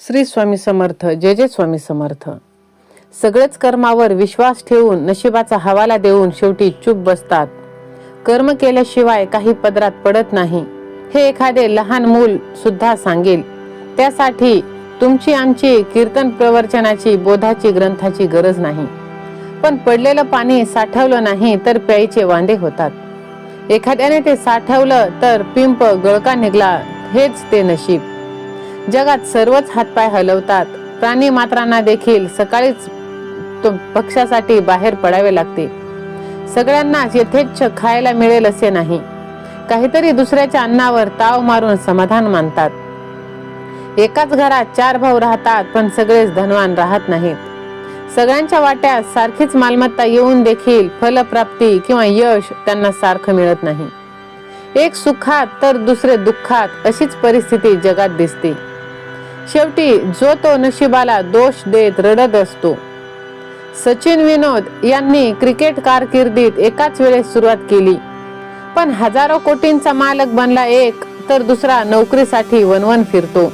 श्री स्वामी समर्थ जय जय स्वामी समर्थ. सगळेच कर्मावर विश्वास ठेवून नशिबाचा हवाला देऊन शेवटी चूप बसतात. कर्म केल्याशिवाय काही पदरात पडत नाही. हे एखादे लहान मूल सुद्धा सांगेल. त्यासाठी तुमची आमची कीर्तन प्रवचनाची बोधाची ग्रंथाची गरज नाही. पण पडलेलं पाणी साठवलं नाही तर प्यायचे वांदे होतात. एखाद्याने ते साठवलं तर पिंप गळका निघला हेच ते नशीब. जगात सर्वच हातपाय हलवतात. प्राणी मात्रांना देखील सकाळीच तो पक्षासाठी बाहेर पडावे लागते. सगळ्यांनाच यथेच्छ खायला मिळेल असे नाही. काहीतरी दुसऱ्याच्या अन्नावर ताव मारून समाधान मानतात. एकाच घरात चार भाऊ राहतात पण सगळेच धनवान राहत नाहीत. सगळ्यांच्या वाट्यात सारखीच मालमत्ता येऊन देखील फलप्राप्ती किंवा यश त्यांना सारखं मिळत नाही. एक सुखात तर दुसरे दुःखात अशीच परिस्थिती जगात दिसते. शेवटी जो तो नशिबाला दोष देत रडत असतो. सचिन विनोद यांनी क्रिकेट कारकिर्दीत एकाच वेळेस सुरुवात केली. पण हजारो कोटींचा मालक बनला एक तर दुसरा नोकरीसाठी वनवन फिरतो.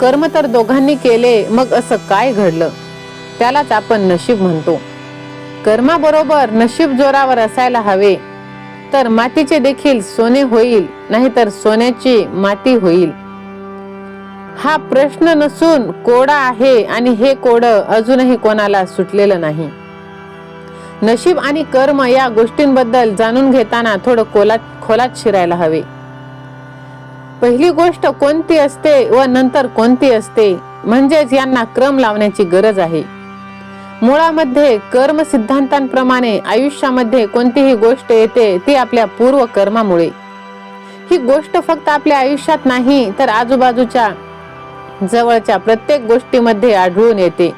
कर्म तर दोघांनी केले मग असं काय घडलं? त्यालाच आपण नशीब म्हणतो. कर्माबरोबर नशीब जोरावर असायला हवे. तर मातीचे देखील सोने होईल नाहीतर सोन्याची माती होईल. हा प्रश्न नसून कोडा आहे आणि हे कोड अजूनही कोणाला सुटलेलं नाही. नशीब आणि कर्म या गोष्टींबद्दल जाणून घेताना थोडं कोलात खोलात शिरायला हवे. पहिली गोष्ट कोणती असते व नंतर कोणती असते म्हणजेच यांना क्रम लावण्याची गरज आहे. मुळामध्ये कर्म सिद्धांतांप्रमाणे आयुष्यामध्ये कोणतीही गोष्ट येते ती आपल्या पूर्व कर्मामुळे ही गोष्ट फक्त आपल्या आयुष्यात नाही तर आजूबाजूच्या जवळच्या प्रत्येक गोष्टीमध्ये आढळून येते.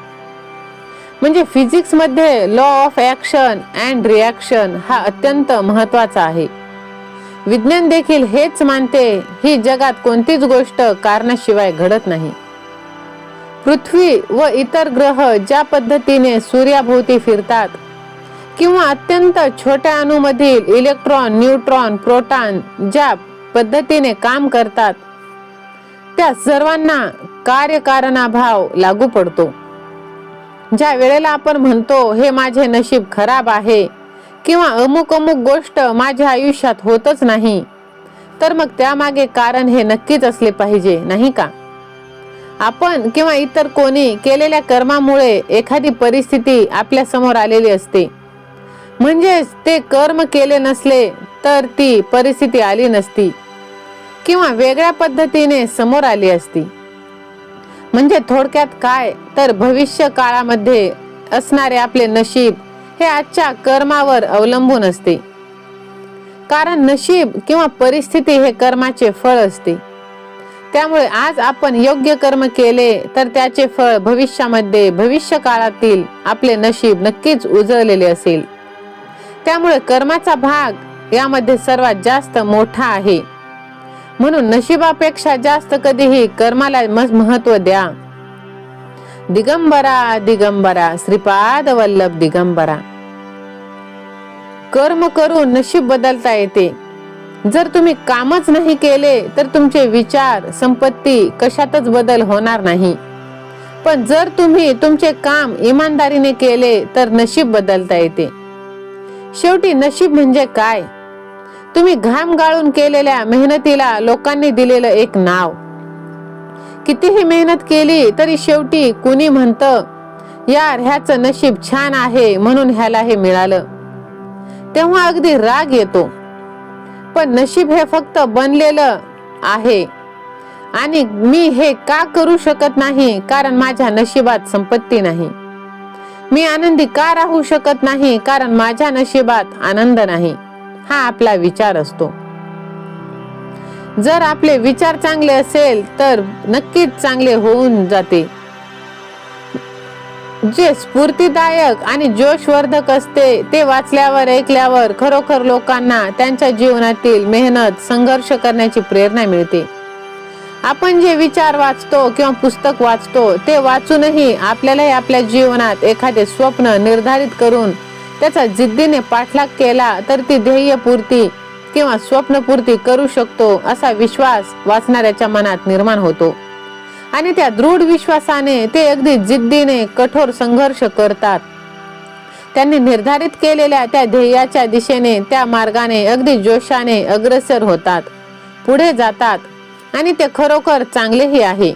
म्हणजे फिजिक्समध्ये law of action and reaction हा अत्यंत महत्त्वाचा आहे. विज्ञान देखील हेच मानते ही जगात कोणतीच गोष्ट कारणाशिवाय घडत नाही. पृथ्वी व इतर ग्रह ज्या पद्धतीने सूर्याभोवती फिरतात किंवा अत्यंत छोट्या अणूमधील इलेक्ट्रॉन न्यूट्रॉन प्रोटॉन ज्या पद्धतीने काम करतात त्या सर्वांना कार्यकारणाभाव लागू पडतो. ज्या वेळेला आपण म्हणतो हे माझे नशीब खराब आहे किंवा अमुक अमुक गोष्ट माझ्या आयुष्यात होतच नाही तर मग त्यामागे कारण हे नक्कीच असले पाहिजे नाही का? आपण किंवा इतर कोणी केलेल्या कर्मामुळे एखादी परिस्थिती आपल्यासमोर आलेली असते. म्हणजेच ते कर्म केले नसले तर ती परिस्थिती आली नसती किंवा वेगळ्या पद्धतीने समोर आली असती. म्हणजे थोडक्यात काय? तर भविष्य काळामध्ये असणारे आपले नशीब हे आजच्या कर्मावर अवलंबून असते. कारण नशीब किंवा परिस्थिती हे कर्माचे फळ असते. त्यामुळे आज आपण योग्य कर्म केले तर त्याचे फळ भविष्यामध्ये भविष्य काळातील आपले नशीब नक्कीच उजळलेले असेल. त्यामुळे कर्माचा भाग यामध्ये सर्वात जास्त मोठा आहे. म्हणून नशिबापेक्षा जास्त कधीही कर्माला महत्त्व द्या. दिगंबरा दिगंबरा श्रीपाद वल्लभ दिगंबरा. कर्म करून नशीब बदलता येते. जर तुम्ही कामच नाही केले तर तुमचे विचार संपत्ती कशातच बदल होणार नाही. पण जर तुम्ही तुमचे काम इमानदारीने केले तर नशीब बदलता येते. शेवटी नशीब म्हणजे काय? तुम्ही घाम गाळून केलेल्या मेहनतीला लोकांनी दिलेलं एक नाव. कितीही मेहनत केली तरी शेवटी कुणी म्हणत यार ह्याचं नशीब छान आहे म्हणून ह्याला हे मिळालं. तेव्हा अगदी राग येतो. पण नशीब हे फक्त बनलेलं आहे. आणि मी हे का करू शकत नाही? कारण माझ्या नशिबात संपत्ती नाही. मी आनंदी का राहू शकत नाही? कारण माझ्या नशिबात आनंद नाही. हा आपला विचार असतो. जर आपले विचार चांगले असेल तर नक्कीच चांगले होऊन जाते. जे स्फूर्तीदायक आणि जोशवर्धक असते ते वाचल्यावर ऐकल्यावर खरोखर लोकांना त्यांच्या जीवनातील मेहनत संघर्ष करण्याची प्रेरणा मिळते. आपण जे विचार वाचतो किंवा पुस्तक वाचतो ते वाचूनही आपल्यालाही आपल्या जीवनात एखादे स्वप्न निर्धारित करून त्याचा जिद्दीने पाठलाग केला तर ती ध्येयपूर्ती किंवा स्वप्नपूर्ती करू शकतो असा विश्वास वाचणाऱ्याच्या मनात निर्माण होतो. आणि त्या दृढ विश्वासाने ते अगदी जिद्दीने कठोर संघर्ष करतात. त्यांनी निर्धारित केलेल्या त्या ध्येयाच्या दिशेने त्या मार्गाने अगदी जोशाने अग्रसर होतात पुढे जातात आणि ते खरोखर चांगलेही आहे.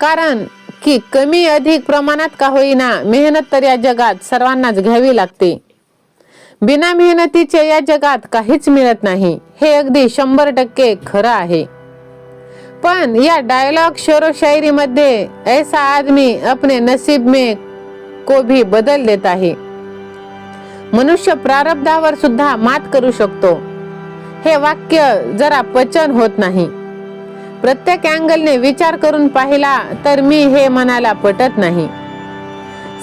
कारण की कमी अधिक प्रमाणात का होईना मेहनत तर या जगात सर्वांनाच घ्यावी लागते. बिना मेहनतीचे या जगात काहीच मिळत नाही. हे अगदी शंभर टक्के खरं आहे. पण या डायलॉग शोरो शायरी मध्ये ऐसा आदमी अपने नसीब में को भी बदल देत आहे मनुष्य प्रारब्धावर सुद्धा मात करू शकतो. हे वाक्य जरा पचन होत नाही. प्रत्येक अँगलने विचार करून पाहिला तर मी हे मनाला पटत नाही.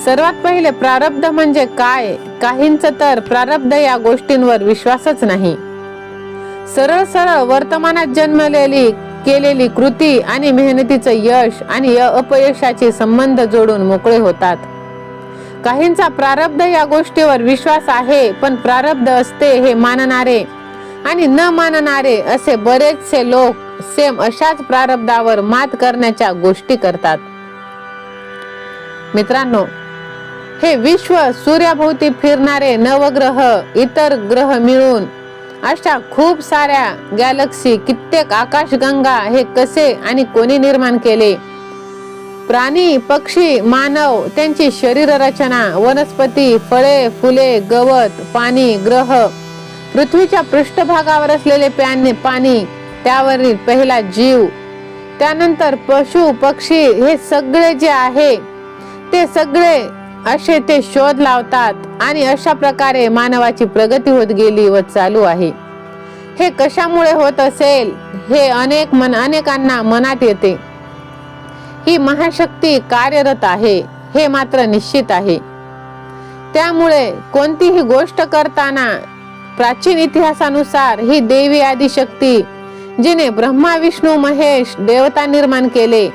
सर्वात पहिले प्रारब्ध म्हणजे काय? काहींच तर प्रारब्ध या गोष्टींवर विश्वासच नाही. सरळ सरळ वर्तमानात जन्मलेली केलेली कृती आणि मेहनतीचं यश आणि य- अपयशाचे संबंध जोडून मोकळे होतात. काहींचा प्रारब्ध या गोष्टीवर विश्वास आहे पण प्रारब्ध असते हे मानणारे आणि न मानणारे असे बरेचसे लोक सेम अशाच प्रारब्धावर मात करण्याच्या गोष्टी करतात. मित्रांनो हे विश्व सूर्याभोवती फिरणारे नवग्रह इतर ग्रह मिळून अशा खूप साऱ्या गॅलक्सी कित्येक आकाशगंगा हे कसे आणि कोणी निर्माण केले? प्राणी पक्षी मानव त्यांची शरीर रचना वनस्पती फळे फुले गवत पाणी ग्रह पृथ्वीच्या पृष्ठभागावर असलेले पाणी त्यावरील पहिला जीव त्यानंतर पशु पक्षी हे सगळे जे आहे ते सगळे असे ते शोध लावतात आणि अशा प्रकारे मानवाची प्रगती होत गेली व चालू आहे. हे कशामुळे होत असेल हे अनेक मन अनेकांना मनात येते. ही महाशक्ती कार्यरत आहे हे मात्र निश्चित आहे. त्यामुळे कोणतीही गोष्ट करताना प्राचीन इतिहासानुसार ही देवी आदिशक्ती जिने ब्रह्मा विष्णू महेश देवता निर्माण केले.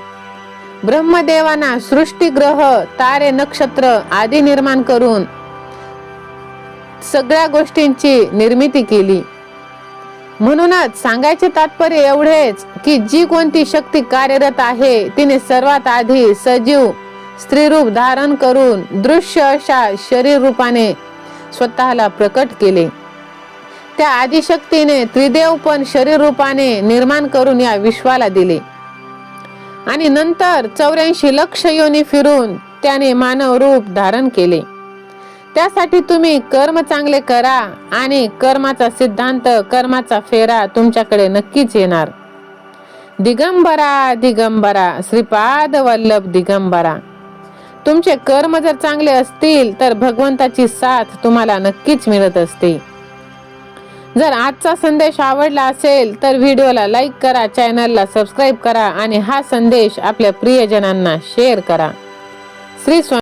ब्रह्मदेवांना सृष्टी ग्रह तारे नक्षत्र आदी निर्माण करून सगळ्या गोष्टींची निर्मिती केली. म्हणूनच सांगायचे तात्पर्य एवढेच की जी कोणती शक्ती कार्यरत आहे तिने सर्वात आधी सजीव स्त्रीरूप धारण करून दृश्य अशा शरीर रूपाने स्वतःला प्रकट केले. त्या आदिशक्तीने त्रिदेव पण शरीर रूपाने निर्माण करून या विश्वाला दिले. आणि नंतर चौऱ्याऐंशी लक्ष योनी फिरून त्याने मानव रूप धारण केले. त्यासाठी तुम्ही कर्म चांगले करा आणि कर्माचा सिद्धांत कर्माचा फेरा तुमच्याकडे नक्कीच येणार. दिगंबरा दिगंबरा श्रीपाद वल्लभ दिगंबरा. तुमचे कर्म जर चांगले असतील तर भगवंताची साथ तुम्हाला नक्कीच मिळत असते. जर आजचा संदेश आवडला असेल तर व्हिडिओला लाईक करा चॅनलला सबस्क्राईब करा आणि हा संदेश आपल्या प्रियजनांना शेअर करा. श्री स्वामी